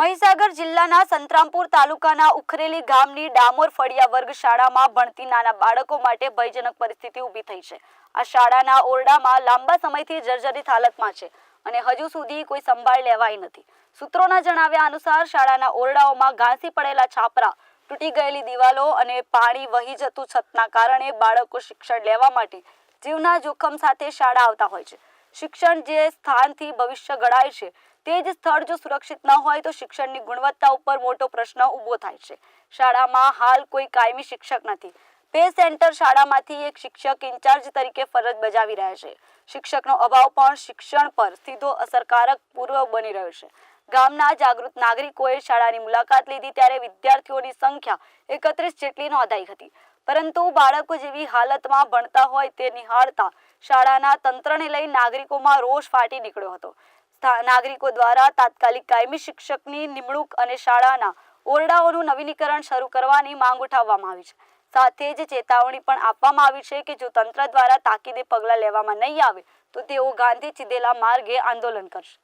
મહીસાગર જિલ્લાના સંતરામપુર તાલુકાના ઉખરેલી ગામની ડામોર ફળિયા વર્ગ શાળામાં ભણતી નાના બાળકો માટે ભયજનક પરિસ્થિતિ ઊભી થઈ છે. આ શાળાના ઓરડામાં લાંબા સમયથી જર્જરિત હાલતમાં છે અને હજુ સુધી કોઈ સંભાળ લેવાઈ નથી. સૂત્રોના જણાવ્યા અનુસાર શાળાના ઓરડાઓમાં ઘાંસી પડેલા છાપરા, તૂટી ગયેલી દિવાલો અને પાણી વહી જતું છતના કારણે બાળકો શિક્ષણ લેવા માટે જીવના જોખમ સાથે શાળા આવતા હોય છે. શિક્ષણ જે સ્થાનથી ભવિષ્ય ઘડાય છે, તે જ સ્થળ જો સુરક્ષિત ન હોય તો શિક્ષણની ગુણવત્તા ઉપર મોટો પ્રશ્ન ઊભો થાય છે. શાળામાં હાલ કોઈ કાયમી શિક્ષક નથી. પે સેન્ટર શાળામાંથી એક શિક્ષક ઇન્ચાર્જ તરીકે ફરજ બજાવી રહ્યા છે. શિક્ષકનો અભાવ પણ શિક્ષણ પર સીધો અસરકારક પૂર્વ બની રહ્યો છે. ગામના જાગૃત નાગરિકોએ શાળાની મુલાકાત લીધી ત્યારે વિદ્યાર્થીઓની સંખ્યા એકત્રીસ જેટલી નોંધાઈ હતી. પરંતુ બાળકો જેવી હાલતમાં ભણતા હોય તે નિહાળતા શાળાના તંત્રને લઈ નાગરિકોમાં રોષ ફાટી નીકળ્યો હતો. નાગરિકો દ્વારા તાત્કાલિક કાયમી શિક્ષકની નિમણૂક અને શાળાના ઓરડાઓનું નવીનીકરણ શરૂ કરવાની માંગ ઉઠાવવામાં આવી છે. સાથે જ ચેતવણી પણ આપવામાં આવી છે કે જો તંત્ર દ્વારા તાકીદે પગલાં લેવામાં નહીં આવે, તો તેઓ ગાંધી ચીધેલા માર્ગે આંદોલન કરશે.